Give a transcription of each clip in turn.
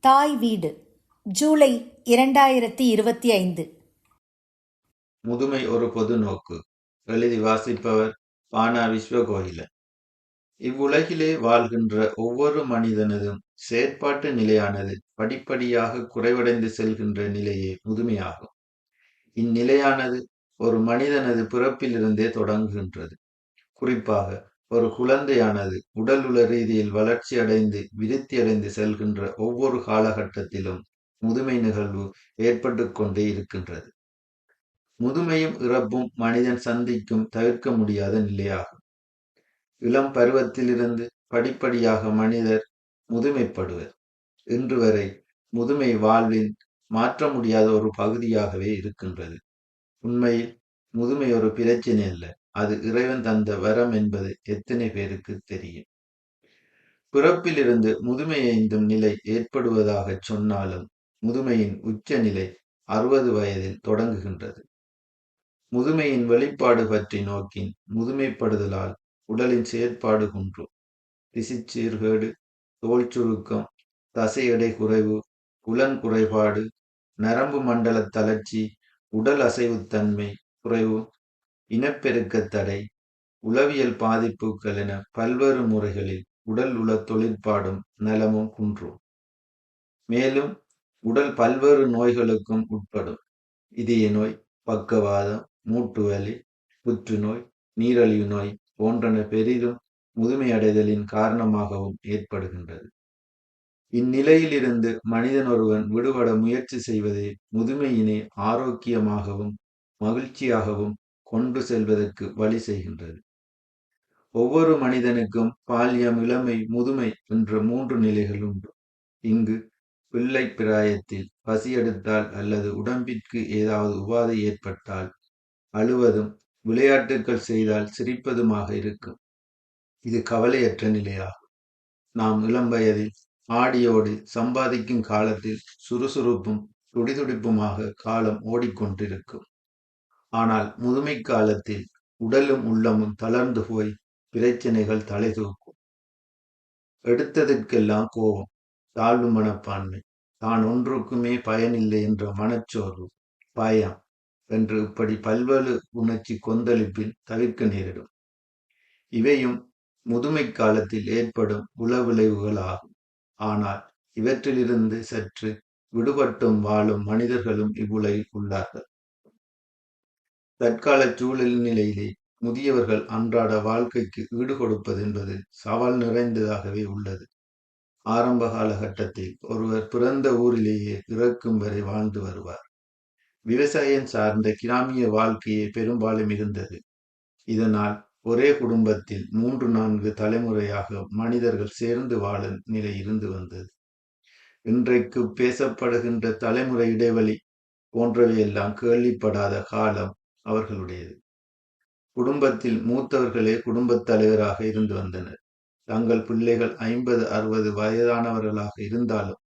தாய் வீடு ஜூலை இரண்டாயிரத்தி இருபத்தி ஐந்து. முதுமை ஒரு பொது நோக்கு எழுதி வாசிப்பவர் பானா விஸ்வகோயிலன். இவ்வுலகிலே வாழ்கின்ற ஒவ்வொரு மனிதனதும் செயற்பாட்டு நிலையானது படிப்படியாக குறைவடைந்து செல்கின்ற நிலையே முதுமையாகும். இந்நிலையானது ஒரு மனிதனது பிறப்பிலிருந்தே தொடங்குகின்றது. குறிப்பாக ஒரு குழந்தையானது உடல் உள ரீதியில் வளர்ச்சி அடைந்து விருத்தி அடைந்து செல்கின்ற ஒவ்வொரு காலகட்டத்திலும் முதுமை நிகழ்வு ஏற்பட்டு கொண்டே இருக்கின்றது. முதுமையும் இறப்பும் மனிதன் சந்திக்கும் தவிர்க்க முடியாத நிலையாகும். இளம் பருவத்திலிருந்து படிப்படியாக மனிதர் முதுமைப்படுவர். இன்று வரை முதுமை வாழ்வின் மாற்ற முடியாத ஒரு பகுதியாகவே இருக்கின்றது. உண்மையில் முதுமை ஒரு பிரச்சனை அல்ல. அது இறைவன் தந்த வரம் என்பது எத்தனை பேருக்கு தெரியும்? பிறப்பிலிருந்து முதுமை ஐந்தும் நிலை ஏற்படுவதாக சொன்னாலும் முதுமையின் உச்ச நிலை அறுபது வயதில் தொடங்குகின்றது. முதுமையின் வெளிப்பாடு பற்றி நோக்கின் முதுமைப்படுதலால் உடலின் செயற்பாடு குன்றும் திசிச்சீர்கேடு தோல் சுருக்கம் தசை எடை குறைவு புலன் குறைபாடு நரம்பு மண்டல தளர்ச்சி உடல் அசைவுத்தன்மை குறைவு இனப்பெருக்க தடை உளவியல் பாதிப்புகள் என பல்வேறு முறைகளில் உடல் உள தொழிற்பாடும் நலமும் குன்றும். மேலும் உடல் பல்வேறு நோய்களுக்கும் உட்படும். இதய நோய் பக்கவாதம் மூட்டு வலி புற்றுநோய் நீரழிவு நோய் போன்றன பெரிதும் முதுமையடைதலின் காரணமாகவும் ஏற்படுகின்றது. இந்நிலையிலிருந்து மனிதன் ஒருவன் விடுபட முயற்சி செய்வதே முதுமையினை ஆரோக்கியமாகவும் மகிழ்ச்சியாகவும் கொண்டு செல்வதற்கு வழி செய்கின்றது. ஒவ்வொரு மனிதனுக்கும் பாலியம் இளமை முதுமை என்ற மூன்று நிலைகள் உண்டு. இங்கு பிள்ளை பிராயத்தில் பசி எடுத்தால் அல்லது உடம்பிற்கு ஏதாவது உபாதை ஏற்பட்டால் அழுவதும் விளையாட்டுக்கள் செய்தால் சிரிப்பதுமாக இருக்கும். இது கவலையற்ற நிலையாகும். நாம் இளம் வயதில் ஆடியோடு சம்பாதிக்கும் காலத்தில் சுறுசுறுப்பும் துடிதுடிப்புமாக காலம் ஓடிக்கொண்டிருக்கும். ஆனால் முதுமை காலத்தில் உடலும் உள்ளமும் தளர்ந்து போய் பிரச்சனைகள் தலை தூக்கும். எடுத்ததற்கெல்லாம் கோபம் தாழ்வு மனப்பான்மை. தான் ஒன்றுக்குமே பயனில்லை என்ற மனச்சோர்வு பயம் என்று இப்படி பல்வேறு உணர்ச்சி கொந்தளிப்பில் தவிர்க்க நேரிடும். இவையும் முதுமை காலத்தில் ஏற்படும் உளவிளைவுகள் ஆகும் ஆனால் இவற்றிலிருந்து சற்று விடுபட்டும் வாழும் மனிதர்களும் இவ்வுலகில் உள்ளார்கள். தற்கால சூழல் நிலையிலே முதியவர்கள் அன்றாட வாழ்க்கைக்கு ஈடு கொடுப்பது என்பது சவால் நிறைந்ததாகவே உள்ளது. ஆரம்ப காலகட்டத்தில் ஒருவர் பிறந்த ஊரிலேயே இறக்கும் வரை வாழ்ந்து வருவார். விவசாயம் சார்ந்த கிராமிய வாழ்க்கையே பெரும்பாலும் இருந்தது. இதனால் ஒரே குடும்பத்தில் மூன்று நான்கு தலைமுறையாக மனிதர்கள் சேர்ந்து வாழும் நிலை இருந்து வந்தது. இன்றைக்கு பேசப்படுகின்ற தலைமுறை இடைவெளி போன்றவையெல்லாம் கேள்விப்படாத காலம் அவர்களுடையது. குடும்பத்தில் மூத்தவர்களே குடும்பத் தலைவராக இருந்து வந்தனர். தங்கள் பிள்ளைகள் ஐம்பது அறுபது வயதானவர்களாக இருந்தாலும்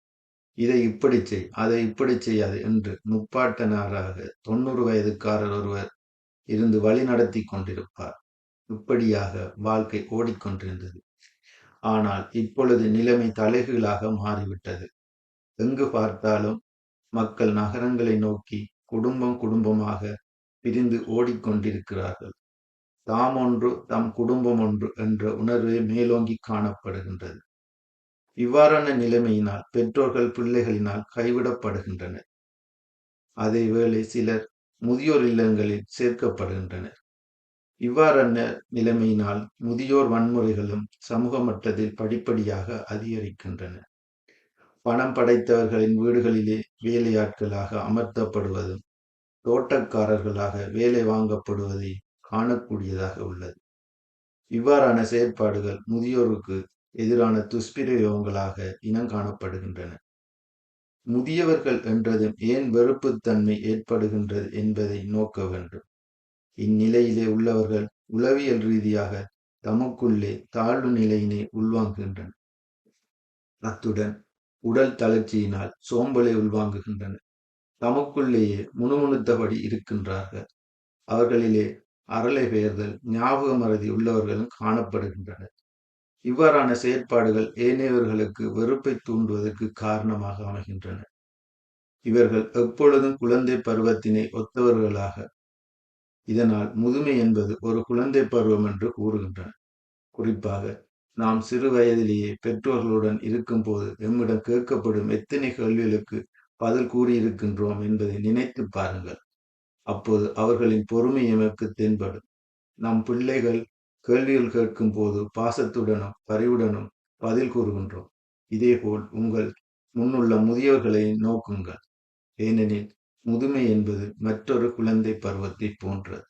இதை இப்படி செய் அதை இப்படி செய்யாது என்று முப்பாட்டனாராக தொண்ணூறு வயதுக்காரர் ஒருவர் இருந்து வழி நடத்தி கொண்டிருப்பார். இப்படியாக வாழ்க்கை ஓடிக்கொண்டிருந்தது ஆனால் இப்பொழுது நிலைமை தலைகீழாக மாறிவிட்டது. எங்கு பார்த்தாலும் மக்கள் நகரங்களை நோக்கி குடும்பம் குடும்பமாக பிரிந்து ஓடிக்கொண்டிருக்கிறார்கள். தாம் ஒன்று தம் குடும்பம் ஒன்று என்ற உணர்வே மேலோங்கி காணப்படுகின்றது. இவ்வாறான நிலைமையினால் பெற்றோர்கள் பிள்ளைகளினால் கைவிடப்படுகின்றனர். அதேவேளை சிலர் முதியோர் இல்லங்களில் சேர்க்கப்படுகின்றனர். இவ்வாறான நிலைமையினால் முதியோர் வன்முறைகளும் சமூக மட்டத்தில் படிப்படியாக அதிகரிக்கின்றன. பணம் படைத்தவர்களின் வீடுகளிலே வேலையாட்களாக அமர்த்தப்படுவதும் தோட்டக்காரர்களாக வேலை வாங்கப்படுவதை காணக்கூடியதாக உள்ளது. இவ்வாறான செயற்பாடுகள் முதியோருக்கு எதிரான துஷ்பிரயோகங்களாக இனம் காணப்படுகின்றன. முதியவர்கள் என்றதும் ஏன் வெறுப்புத்தன்மை ஏற்படுகின்றது என்பதை நோக்க வேண்டும். இந்நிலையிலே உள்ளவர்கள் உளவியல் ரீதியாக தமக்குள்ளே தாழ்வு நிலையினை உள்வாங்குகின்றனர். அத்துடன் உடல் தளர்ச்சியினால் சோம்பலை உள்வாங்குகின்றனர். தமக்குள்ளேயே முணுமுணுத்தபடி இருக்கின்றார்கள். அவர்களிலே அரளை பெயர்தல் ஞாபக மறதி உள்ளவர்களும் காணப்படுகின்றனர். இவ்வாறான செயற்பாடுகள் ஏனையவர்களுக்கு வெறுப்பை தூண்டுவதற்கு காரணமாக அமைகின்றன. இவர்கள் எப்பொழுதும் குழந்தை பருவத்தினை ஒத்தவர்களாக இதனால் முதுமை என்பது ஒரு குழந்தை பருவம் என்று கூறுகின்றனர். குறிப்பாக நாம் சிறு வயதிலேயே பெற்றோர்களுடன் இருக்கும்போது எம்மிடம் கேட்கப்படும் எத்தனை கேள்விகளுக்கு பதில் கூறியிருக்கின்றோம் என்பதை நினைத்து பாருங்கள். அப்போது அவர்களின் பொறுமை எமக்கு தென்படும். நம் பிள்ளைகள் கேள்விகள் கேட்கும் போது பாசத்துடனும் பரிவுடனும் பதில் கூறுகின்றோம். இதேபோல் உங்கள் முன்னுள்ள முதியவர்களை நோக்குங்கள். ஏனெனில் முதுமை என்பது மற்றொரு குழந்தை பருவத்தை போன்றது.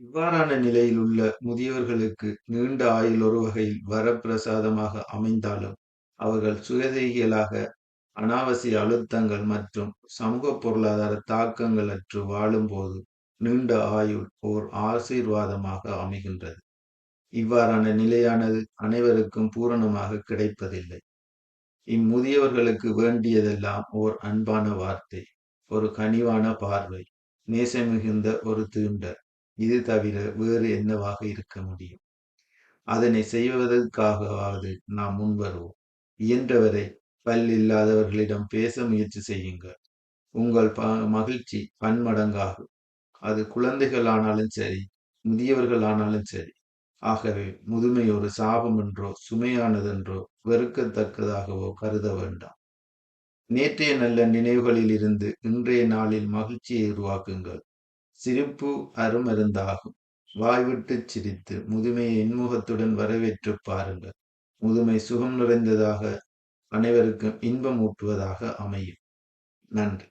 இவ்வாறான நிலையில் உள்ள முதியவர்களுக்கு நீண்ட ஆயுள் ஒரு வகையில் வரப்பிரசாதமாக அமைந்தாலும் அவர்கள் சுயதேகிகளாக அனாவசிய அழுத்தங்கள் மற்றும் சமூக பொருளாதார தாக்கங்கள் அற்று வாழும்போது நீண்ட ஆயுள் ஓர் ஆசீர்வாதமாக அமைகின்றது. இவ்வாறான நிலையானது அனைவருக்கும் பூரணமாக கிடைப்பதில்லை. இம்முதியவர்களுக்கு வேண்டியதெல்லாம் ஓர் அன்பான வார்த்தை ஒரு கனிவான பார்வை நேசமிகுந்த ஒரு தீண்டல். இது தவிர வேறு என்னவாக இருக்க முடியும்? அதனை செய்வதற்காகவாவது நாம் முன்வருவோம். இயன்றவரை பல் இல்லாதவர்களிடம் பேச முயற்சி செய்யுங்கள். உங்கள் ப மகிழ்ச்சி பன்மடங்காகும். அது குழந்தைகள் ஆனாலும் சரி முதியவர்கள் ஆனாலும் சரி. ஆகவே முதுமை ஒரு சாபம் என்றோ சுமையானதென்றோ வெறுக்கத்தக்கதாகவோ கருத வேண்டாம். நேற்றைய நல்ல நினைவுகளில் இருந்து இன்றைய நாளில் மகிழ்ச்சியை உருவாக்குங்கள். சிரிப்பு அருமருந்தாகும். வாய்விட்டு சிரித்து முதுமையை இன்முகத்துடன் வரவேற்று பாருங்கள். முதுமை சுகம் நிறைந்ததாக அனைவருக்கும் இன்பம் ஊட்டுவதாக அமையும். நன்றி.